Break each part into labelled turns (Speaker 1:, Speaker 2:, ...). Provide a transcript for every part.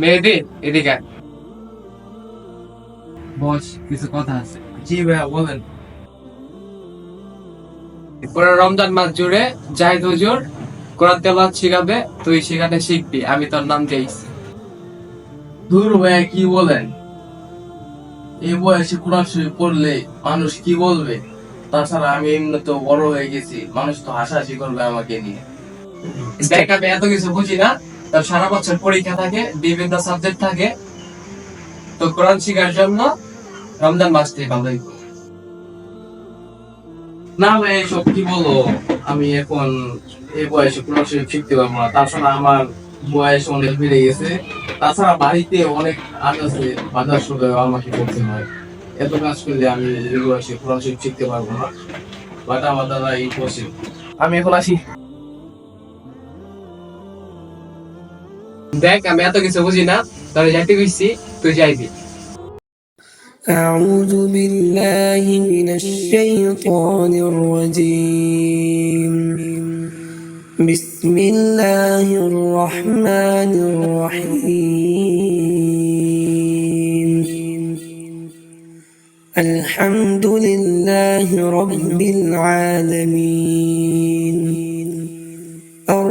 Speaker 1: মেহেদি, এদিকে বস, কিছু কথা আছে।
Speaker 2: জি ভাইয়া, বলেন।
Speaker 1: রমজান মাস জুড়ে জাহিদ হুজুর কোরআন শিখাবে, তুই সেখানে শিখবি, আমি তোর নাম দিয়েছি
Speaker 2: দূর ভাইয়া, কি বলেন? এই বয়সে কোরআন শরীফ পড়লে মানুষ কি বলবে? তাছাড়া আমি এমনি তো বড় হয়ে গেছি, মানুষ তো হাসাহাসি করবে আমাকে নিয়ে।
Speaker 1: দেখ আমি এত কিছু বুঝি না। তার সারা বছর পরীক্ষা থাকে বিভিন্ন সাবজেক্ট থাকে। তো কোরআন শিখার জন্য রমজান মাসটাই ভালোই
Speaker 2: না ভাই এসব কি বলো? আমি এখন এই বয়সে কোরআন শরীফ শিখতে পারব না। তাছাড়া আমার বয়স অনেক বেড়ে গেছে। তাছাড়া বাড়িতে অনেক আছে বাজার সদাই আমাকে করতে হয়। এত কাজ করলে আমি এই বয়সে কোরআন শরীফ শিখতে পারব না। বাট আমার দ্বারা ইম্পসিবল আমি এখন আসি।
Speaker 1: দেখ আমি এত কিছু বুঝি না তাহলে যাইতে গেছি তুই যাইবি
Speaker 3: أعوذ بالله من الشيطان الرجيم بسم الله الرحمن الرحيم الحمد لله رب العالمين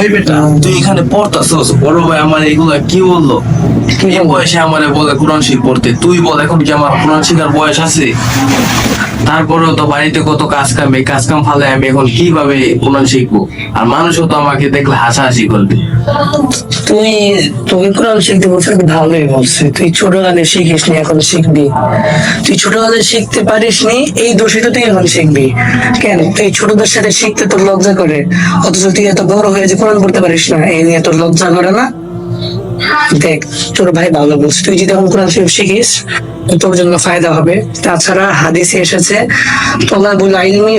Speaker 2: ওই বেটা তুই এখানে পড়তাছস? বড় ভাই আমার এগুলা কি বলল? এই বয়সে আমারে বলে কোরআন শরীফ পড়তে। তুই বল এখন কি আমার কোরআন শিখার বয়স আছে? তারপরেও তো বাড়িতে কত কাজ কাম কাজ কাম ফালে আমি এখন কীভাবে কোরআন শিখব? আর মানুষও তো আমাকে দেখলে হাসাহাসি করবে।
Speaker 3: তুই তুই কোরআন শিখতে বলছিস ভালোই বলছে। তুই ছোটকালে শিখিস নি এখন শিখবি। তুই ছোট ছোটকালে শিখতে পারিস নি এই দোষে তো তুই এখন শিখবি। কেন? তুই ছোটদের সাথে শিখতে তোর লজ্জা করে। অথচ তুই এত বড় হয়ে যে কোরআন করতে পারিস না, এই নিয়ে তোর লজ্জা করে না। দেখ, তোর ভাই ভালো বলছে। তুই যদি এখন কোরআন শরীফ শিখিস, তোর জন্য ফায়দা হবে। তাছাড়া হাদিসে এসেছে, তোলাবুল আইলমি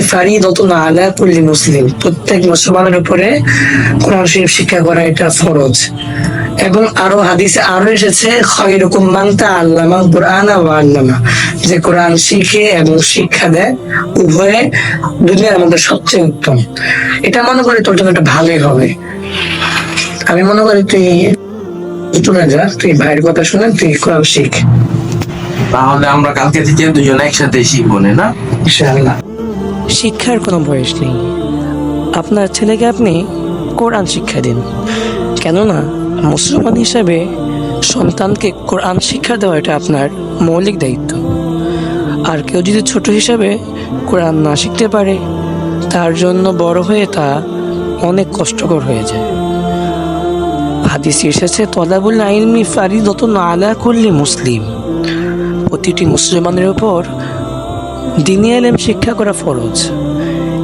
Speaker 3: না আলা কুল্লি মুসলিম। প্রত্যেক মুসলমানের উপরে কোরআন শরীফ শিক্ষা করা এটা ফরজ। এবং আরও হাদিসে আরও এসেছে খয়রুকুম মান তাআল্লামা কুরআন ওয়া আল্লামা। যে কোরআন শিখে এবং শিক্ষা দেয় উভয়ে দুনিয়ার মধ্যে সবচেয়ে উত্তম। এটা মনে করি তোর জন্য একটা ভালোই হবে। আমি মনে করি তুই শুনে যা তুই ভাইয়ের কথা শুনে তুই কোরআন শিখ।
Speaker 2: তাহলে আমরা কালকে থেকে দুজন একসাথে শিখব না?
Speaker 3: ইনশাআল্লাহ। শিক্ষার কোনো বয়স নেই। আপনার ছেলেকে আপনি কোরআন শিক্ষা দিন। কেননা মুসলমান হিসাবে সন্তানকে কোরআন শিক্ষা দেওয়া এটা আপনার মৌলিক দায়িত্ব। আর কেউ যদি ছোট হিসাবে কোরআন না শিখতে পারে, তার জন্য বড় হয়ে তা অনেক কষ্টকর হয়ে যায়। হাদিসে এসেছে, তলাবুল আইনমি ফারিদত আলা করলে মুসলিম। প্রতিটি মুসলমানের উপর দিনী এলেম শিক্ষা করা ফরজ।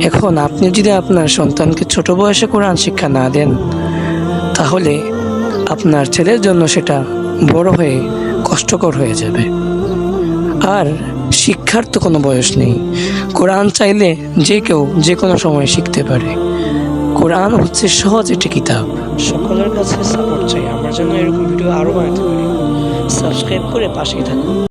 Speaker 3: এখন আপনি যদি আপনার সন্তানকে ছোট বয়সে কোরআন শিক্ষা না দেন, তাহলে আপনার ছেলের জন্য সেটা বড় হয়ে কষ্টকর হয়ে যাবে। আর শিক্ষার তো কোনো বয়স নেই। কোরআন চাইলে যে কেউ যে কোনো সময় শিখতে পারে। কোরআন হচ্ছে সহজ একটি কিতাব। সকলের কাছে সাপোর্ট চাই। আমার জন্য এরকম ভিডিও আরও বানাতে পারি। সাবস্ক্রাইব করে পাশেই থাকুন।